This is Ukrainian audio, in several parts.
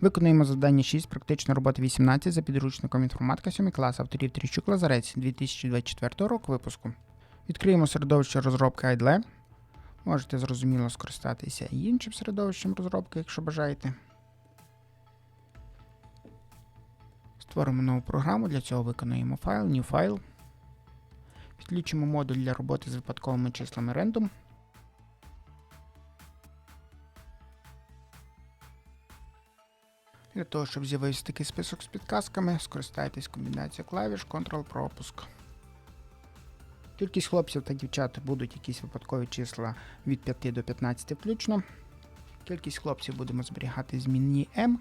Виконуємо завдання 6, практична робота 18 за підручником інформатика 7 клас авторів Тріщук Лазарець 2024 року випуску. Відкриємо середовище розробки IDLE. Можете зрозуміло скористатися і іншим середовищем розробки, якщо бажаєте. Створимо нову програму, для цього виконуємо файл, New File. Підключимо модуль для роботи з випадковими числами Random. Для того, щоб з'явився такий список з підказками, скористайтесь комбінацією клавіш Ctrl-пропуск. Кількість хлопців та дівчат будуть якісь випадкові числа від 5 до 15 включно. Кількість хлопців будемо зберігати змінні m.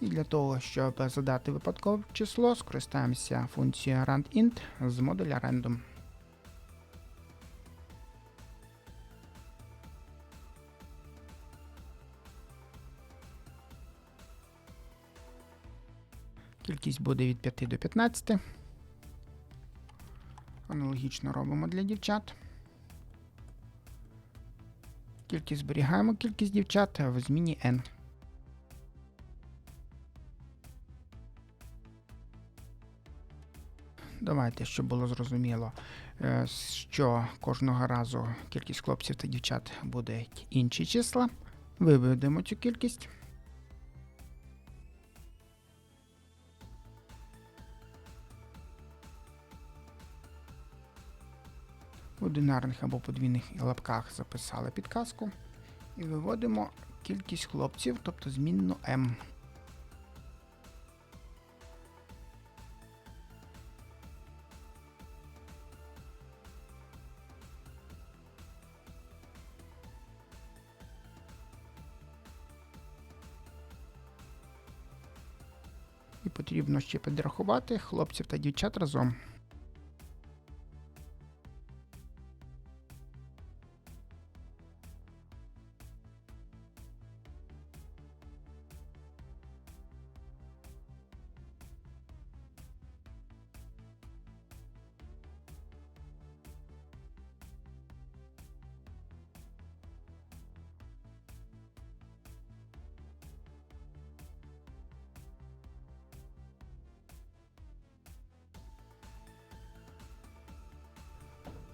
І для того, щоб задати випадкове число, скористаємося функцією randint з модуля random. Кількість буде від 5 до 15. Аналогічно робимо для дівчат. Кількість зберігаємо кількість дівчат в зміні n. Давайте, щоб було зрозуміло, е, що кожного разу кількість хлопців та дівчат буде інші числа. Виведемо цю кількість. В одинарних або подвійних лапках записали підказку. І виводимо кількість хлопців, тобто змінну m. І потрібно ще підрахувати хлопців та дівчат разом.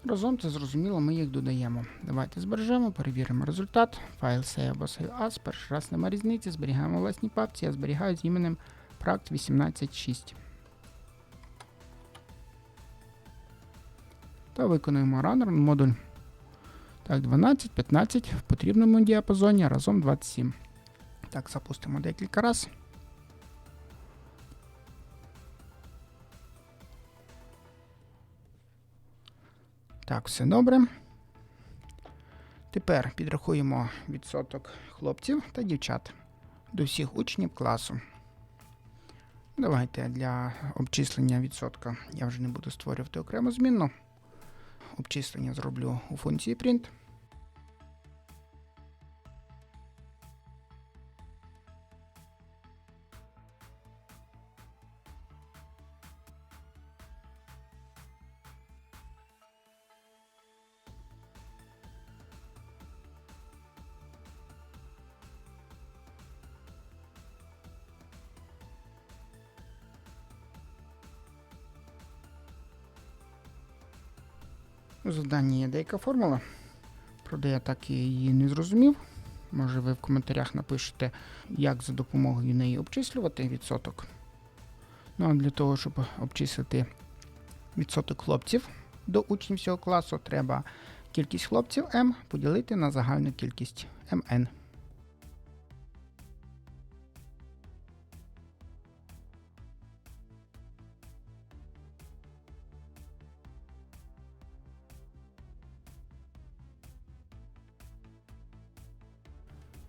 Разом це зрозуміло, ми їх додаємо. Давайте збережемо, перевіримо результат. Файл save або save as. Перший раз нема різниці, зберігаємо у власній папці, я зберігаю з іменем Pract 186. Та виконуємо runner модуль. Так, 12, 15 в потрібному діапазоні, разом 27. Так, запустимо декілька разів. Так, все добре. Тепер підрахуємо відсоток хлопців та дівчат до всіх учнів класу. Давайте для обчислення відсотка я вже не буду створювати окрему змінну. Обчислення зроблю у функції print. У є деяка формула. Правда, я так її не зрозумів. Може ви в коментарях напишете, як за допомогою неї обчислювати відсоток. Ну а для того, щоб обчислити відсоток хлопців до учнів цього класу, треба кількість хлопців М поділити на загальну кількість mn.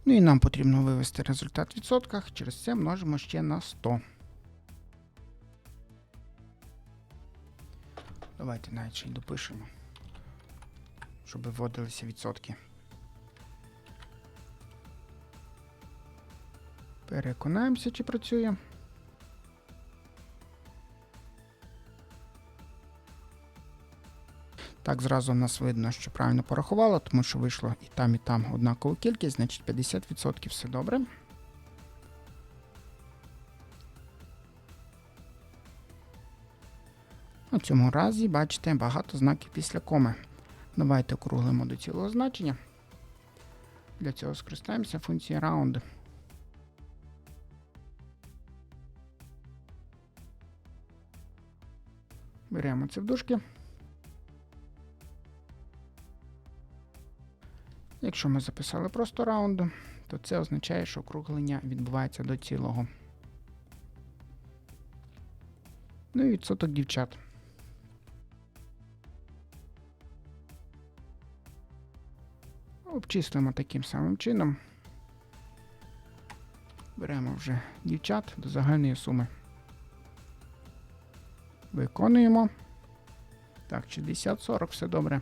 Ну і нам потрібно вивести результат в відсотках, через це множимо ще на 100. Давайте навіть ще й допишемо, щоб вводилися відсотки. Переконаємося, чи працює. Так, зразу в нас видно, що правильно порахувала, тому що вийшло і там, і там однакову кількість, значить 50% все добре. У цьому разі, бачите, багато знаків після коми. Давайте округлимо до цілого значення. Для цього скористаємося функцією round. Беремо це в дужки. Якщо ми записали просто раунд, то це означає, що округлення відбувається до цілого. Ну і відсоток дівчат. Обчислимо таким самим чином. Беремо вже дівчат до загальної суми. Виконуємо. Так, 60-40, все добре.